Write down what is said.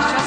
마셔.